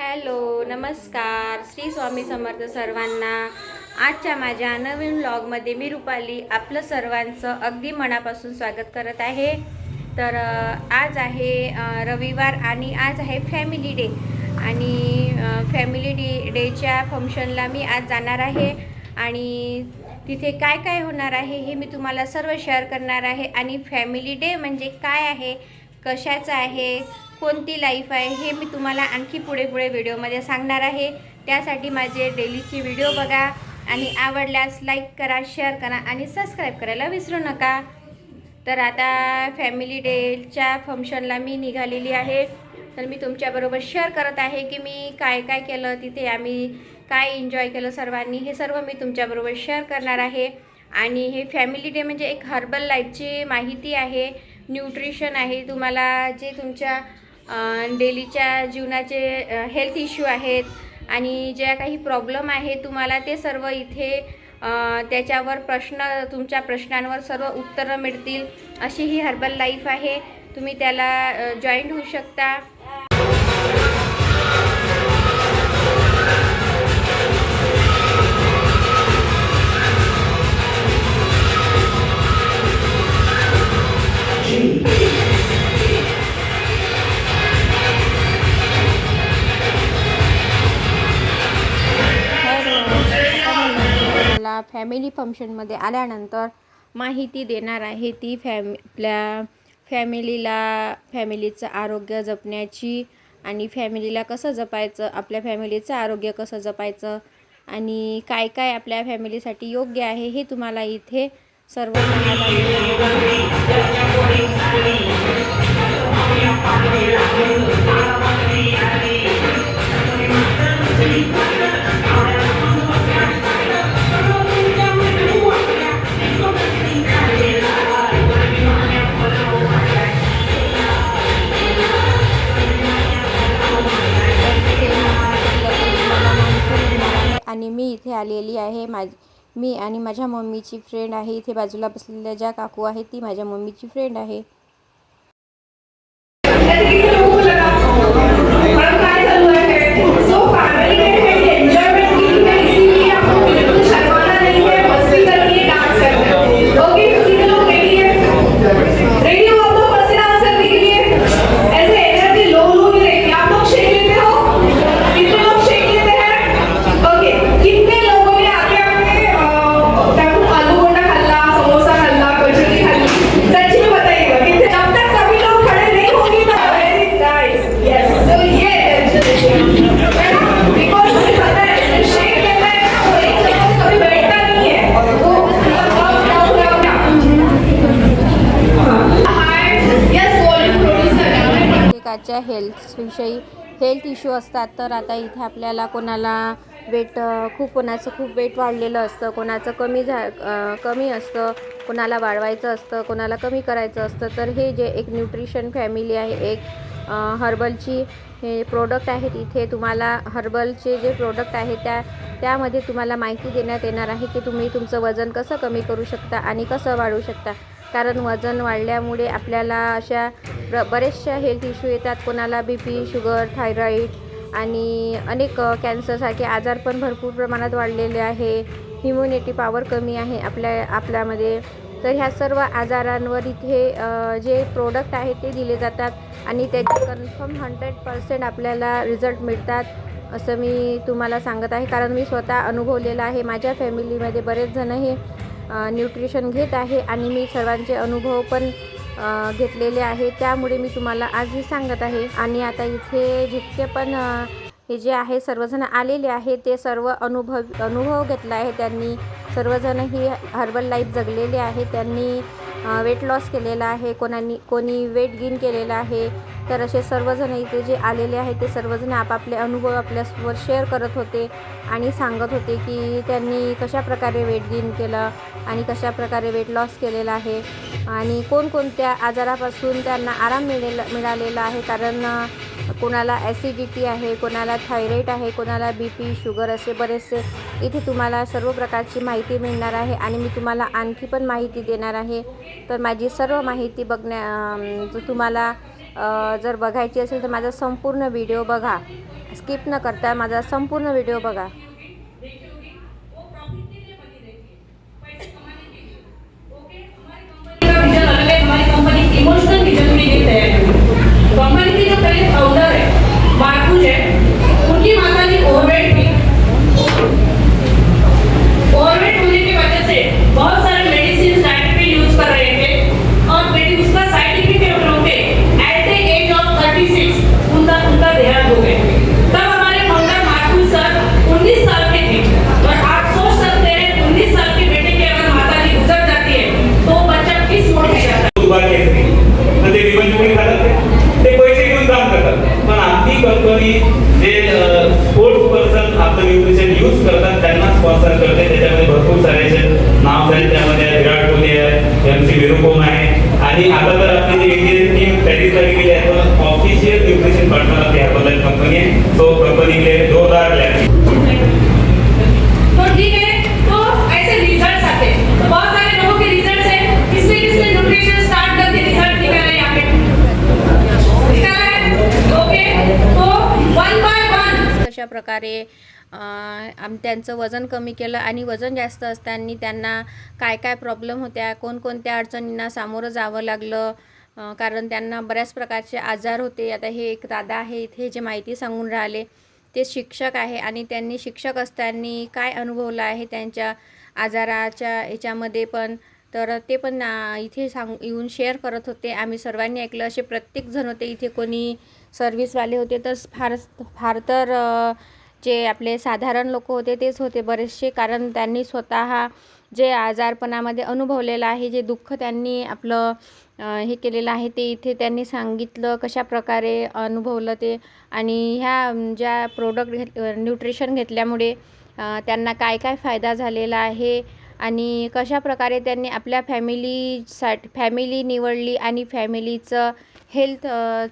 Hello नमस्कार. श्री स्वामी समर्थ सर्वांना. आजच्या माझ्या नवीन व्लॉगमध्ये मी रुपाली आपलं सर्वांचं अगदी मनापासून स्वागत करत आहे. तर आज आहे रविवार आणि आज आहे फॅमिली डे आणि फॅमिली डे डेच्या फंक्शनला मी आज जाणार आहे. आणि तिथे काय काय होणार आहे हे मी तुम्हाला सर्व शेअर करणार आहे. आणि फॅमिली डे म्हणजे काय आहे? कशाचं आहे? कोणती लाईफ आहे हे मी तुम्हाला आणखी पुढे पुढे व्हिडिओमध्ये सांगणार आहे. त्यासाठी माझे डेलीची व्हिडिओ बघा आणि आवडल्यास लाईक करा शेअर करा आणि सबस्क्राईब करायला विसरू नका. तर आता फॅमिली डेच्या फंक्शनला मी निघालेली आहे. तर मी तुमच्याबरोबर शेअर करत आहे की मी काय काय केलं तिथे आम्ही काय एन्जॉय केलं सर्वांनी हे सर्व मी तुमच्याबरोबर शेअर करणार आहे. आणि हे फॅमिली डे म्हणजे एक हर्बल लाईफची माहिती आहे. न्यूट्रिशन आहे. तुम्हाला जे तुमच्या डेलीच्या जीवनाचे हेल्थ इश्यू आहेत आणि ज्या काही प्रॉब्लेम आहे तुम्हाला ते सर्व इथे त्याच्यावर प्रश्न तुमच्या प्रश्नांवर सर्व उत्तरं मिळतील. अशी ही हर्बल लाईफ आहे. तुम्ही त्याला जॉईंट होऊ शकता. आपल्या फॅमिली फंक्शनमध्ये आल्यानंतर माहिती देणार आहे ती फॅम आपल्या फॅमिलीला फॅमिलीचं आरोग्य जपण्याची आणि फॅमिलीला कसं जपायचं आपल्या फॅमिलीचं आरोग्य कसं जपायचं आणि काय काय आपल्या फॅमिलीसाठी योग्य आहे हे तुम्हाला इथे सर्व पाहायला आणि मी इथे आलेली आहे. माझ मी आणि माझ्या मम्मीची फ्रेंड आहे. इथे बाजूला बसलेल्या ज्या काकू आहेत ती माझ्या मम्मीची फ्रेंड आहे. प्रत्येकाच्या हेल्थविषयी हेल्थ इश्यू असतात तर आता इथे आपल्याला कोणाला वेट खूप कोणाचं खूप वेट वाढलेलं असतं कोणाचं कमी झा कमी असतं कोणाला वाढवायचं असतं कोणाला कमी करायचं असतं तर हे जे एक न्यूट्रिशन फॅमिली आहे एक हर्बलची हे प्रोडक्ट आहेत इथे तुम्हाला हर्बलचे जे प्रोडक्ट आहे त्या त्यामध्ये तुम्हाला माहिती देण्यात येणार आहे की तुम्ही तुमचं वजन कसं कमी करू शकता आणि कसं वाढवू शकता. कारण वजन वाढल्यामुळे आपल्याला अशा ब बरेचशा हेल्थ इश्यू येतात. कोणाला बी पी शुगर थायरॉईड आणि अनेक कॅन्सरसारखे आजार पण भरपूर प्रमाणात वाढलेले आहे. ह्युम्युनिटी पॉवर कमी आहे आपल्या आपल्यामध्ये. तर ह्या सर्व आजारांवर इथे जे प्रोडक्ट आहेत ते दिले जातात आणि त्याचे कन्फर्म हंड्रेड पर्सेंट आपल्याला रिझल्ट मिळतात असं मी तुम्हाला सांगत आहे. कारण मी स्वतः अनुभवलेलं आहे. माझ्या फॅमिलीमध्ये बरेच जण हे न्यूट्रिशन घेत आहे आणि मी सर्वांचे अनुभव पण घेतलेले आहे. त्यामुळे मी तुम्हाला आज हे सांगत आहे. आणि आता इथे जितके पण हे जे आहे सर्वजण आलेले आहे ते सर्व अनुभव अनुभव घेतला आहे. त्यांनी सर्वजण ही हर्बल लाईफ जगलेले आहे. त्यांनी वेट लॉस केलेला आहे. कोणानी कोणी वेट गेन केलेलं आहे. तर असे सर्वजण इथे जे आलेले आहेत ते सर्वजण आपापले अनुभव आपल्यासोबत शेअर करत होते आणि सांगत होते की त्यांनी कशाप्रकारे वेट गेन केलं आणि कशाप्रकारे वेट लॉस केलेला आहे आणि कोणकोणत्या आजारापासून त्यांना आराम मिळेल मिळालेला आहे. कारण कोणाला ॲसिडिटी आहे कोणाला थायरॉईड आहे कोणाला बी पी शुगर असे बरेचसे इथे तुम्हाला सर्व प्रकारची माहिती मिळणार आहे आणि मी तुम्हाला आणखी पण माहिती देणार आहे. तर माझी सर्व माहिती बघण्या जो तुम्हाला जर बघायची असेल तर माझा संपूर्ण व्हिडिओ बघा. स्किप न करता माझा संपूर्ण व्हिडिओ बघा. विजन इमोशनल आम त्यांचं वजन कमी केलं आणि वजन जास्त असताना त्यांना काय काय प्रॉब्लेम होत्या कोणकोणत्या अडचणींना सामोरं जावं लागलं कारण त्यांना बऱ्याच प्रकारचे आजार होते. आता हे एक दादा आहे इथे जे माहिती सांगून राहिले ते शिक्षक आहे आणि त्यांनी शिक्षक असताना काय अनुभवलं आहे त्यांच्या आजाराच्या याच्यामध्ये पण? तर ते पण इथे सांग येऊन शेअर करत होते. आम्ही सर्वांनी ऐकलं असे प्रत्येक जण होते. इथे कोणी सर्व्हिसवाले होते तर फार फार तर जे आपले साधारण लोक होते तेच होते बरेचसे कारण त्यांनी स्वतः जे आजारपणामध्ये अनुभवलेलं आहे जे दुःख त्यांनी आपलं हे केलेलं आहे ते इथे त्यांनी सांगितलं कशा प्रकारे अनुभवलं ते आणि ह्या ज्या प्रोडक्ट घेत न्यूट्रिशन घेतल्यामुळे त्यांना काय काय फायदा झालेला आहे आणि कशा प्रकारे त्यांनी आपल्या फॅमिलीसाठी फॅमिली निवडली आणि फॅमिलीचं हेल्थ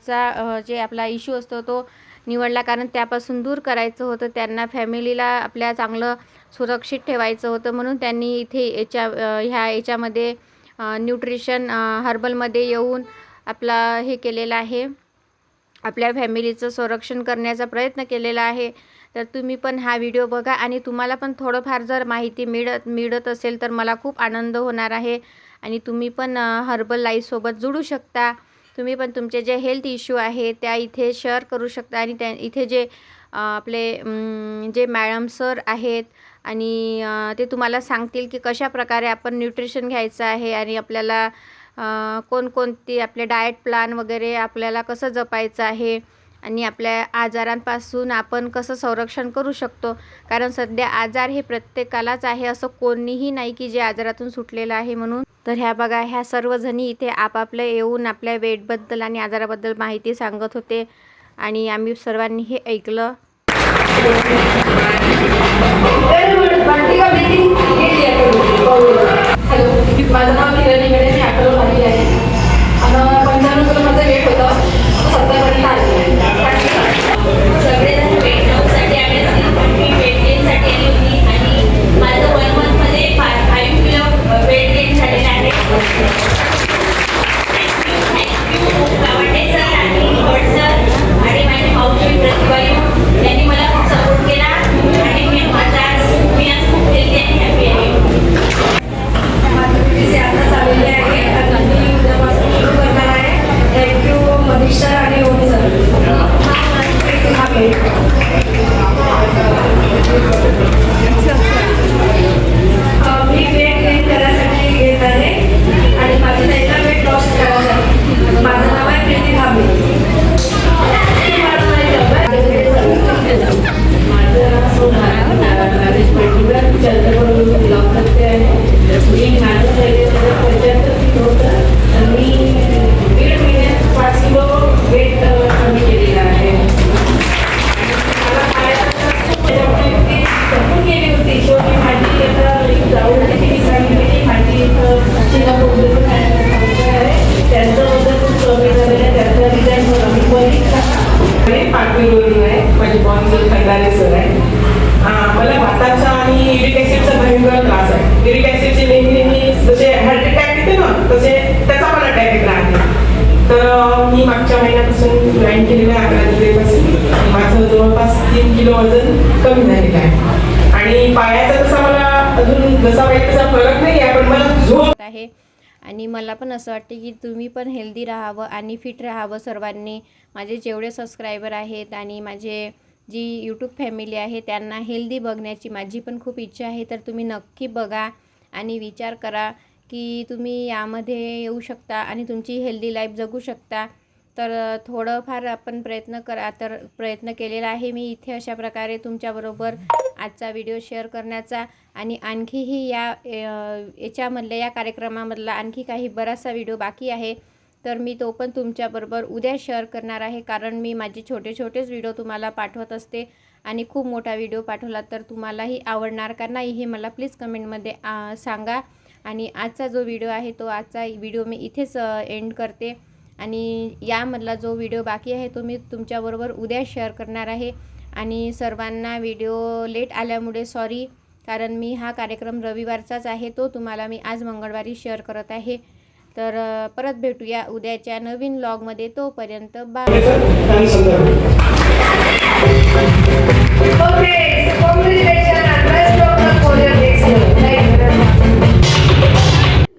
चा जे आपला इश्यू असतो तो निवडला. कारण त्यापासून दूर करायचं होतं. त्यांना फॅमिलीला आपल्या चांगलं सुरक्षित ठेवायचं होतं. म्हणून त्यांनी इथे याच्या ह्या याच्यामध्ये न्यूट्रिशन हर्बलमध्ये येऊन आपला हे केलेलं आहे. आपल्या फॅमिलीचं संरक्षण करण्याचा प्रयत्न केलेला आहे. तर तुम्ही पण हा व्हिडिओ बघा. आणि तुम्हाला पण थोडंफार जर माहिती मिळत मिळत असेल तर मला खूप आनंद होणार आहे. आणि तुम्ही पण हर्बल लाईफसोबत जुडू शकता. तुम्ही पण तुमचे जे हेल्थ इश्यू आहे त्या इथे शेअर करू शकता. आणि त्या इथे जे आपले जे मॅडम सर आहेत आणि ते तुम्हाला सांगतील की कशा प्रकारे आपण न्यूट्रिशन घ्यायचं आहे आणि आपल्याला कोणकोणती आपले डाएट प्लॅन वगैरे आपल्याला कसं जपायचं आहे. आणि आपल्या आजारांपासून आपण कसं संरक्षण करू शकतो? कारण सध्या आजार हे प्रत्येकालाच आहे असं कोणीही नाही की जे आजारातून सुटलेलं आहे म्हणून. तर ह्या बघा ह्या सर्वजणी इथे आपापलं येऊन आपल्या वेटबद्दल आणि आजाराबद्दल माहिती सांगत होते आणि आम्ही सर्वांनी हे ऐकलं. युरिक ॲसिडचे नेहमी नेहमी जसे हार्ट अटॅक येते ना तसे त्याचा पण अटॅक येत राहते. तर मी मागच्या महिन्यापासून जॉईन केलेलं आहे अकरा जुलैपासून माझं जवळपास तीन किलो वजन कमी झालेलं आहे. आणि पायाचा तसा मला अजून जसा पाहिजे तसा फरक नाही आहे पण मला झोप आहे. आणि मला पण असं वाटते की तुम्ही पण हेल्दी राहावं आणि फिट राहावं सर्वांनी. माझे जेवढे सबस्क्रायबर आहेत आणि माझे जी यूट्यूब फॅमिली आहे त्यांना हेल्दी बघण्याची माझी पण खूप इच्छा आहे. तर तुम्ही नक्की बघा आणि विचार करा की तुम्ही यामध्ये येऊ शकता आणि तुमची हेल्दी लाईफ जगू शकता. तर थोडंफार आपण प्रयत्न करा. तर प्रयत्न केलेला आहे मी इथे अशा प्रकारे तुमच्याबरोबर आजचा व्हिडिओ शेअर करण्याचा आणि आणखीही या याच्यामधल्या या कार्यक्रमामधला आणखी काही बराचसा व्हिडिओ बाकी आहे. तर मी तो पण तुमच्याबरोबर उद्या शेअर करणार आहे. कारण मी माझे छोटे छोटेच व्हिडिओ तुम्हाला पाठवत असते. आणि खूप मोठा व्हिडिओ पाठवला तर तुम्हालाही आवडणार का नाही हे मला प्लीज कमेंटमध्ये सांगा. आणि आजचा जो व्हिडिओ आहे तो आजचा व्हिडिओ मी इथेच एंड करते. आणि यामधला जो व्हिडिओ बाकी आहे तो मी तुमच्याबरोबर उद्या शेअर करणार आहे. आणि सर्वांना व्हिडिओ लेट आल्यामुळे सॉरी कारण मी हा कार्यक्रम रविवारचाच आहे. तो तुम्हाला मी आज मंगळवारी शेअर करत आहे. तर परत भेटूया उद्याच्या नवीन लॉगमध्ये तोपर्यंत बाय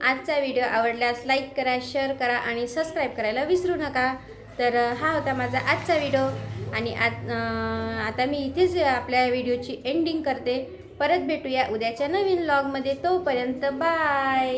आजचा व्हिडिओ आवडल्यास लाईक करा शेअर करा आणि सबस्क्राईब करायला विसरू नका. तर हा होता माझा आजचा व्हिडिओ आणि आज आता मी इथेच आपल्या व्हिडिओची एंडिंग करते. परत भेटूया उद्याच्या नवीन लॉगमध्ये तोपर्यंत बाय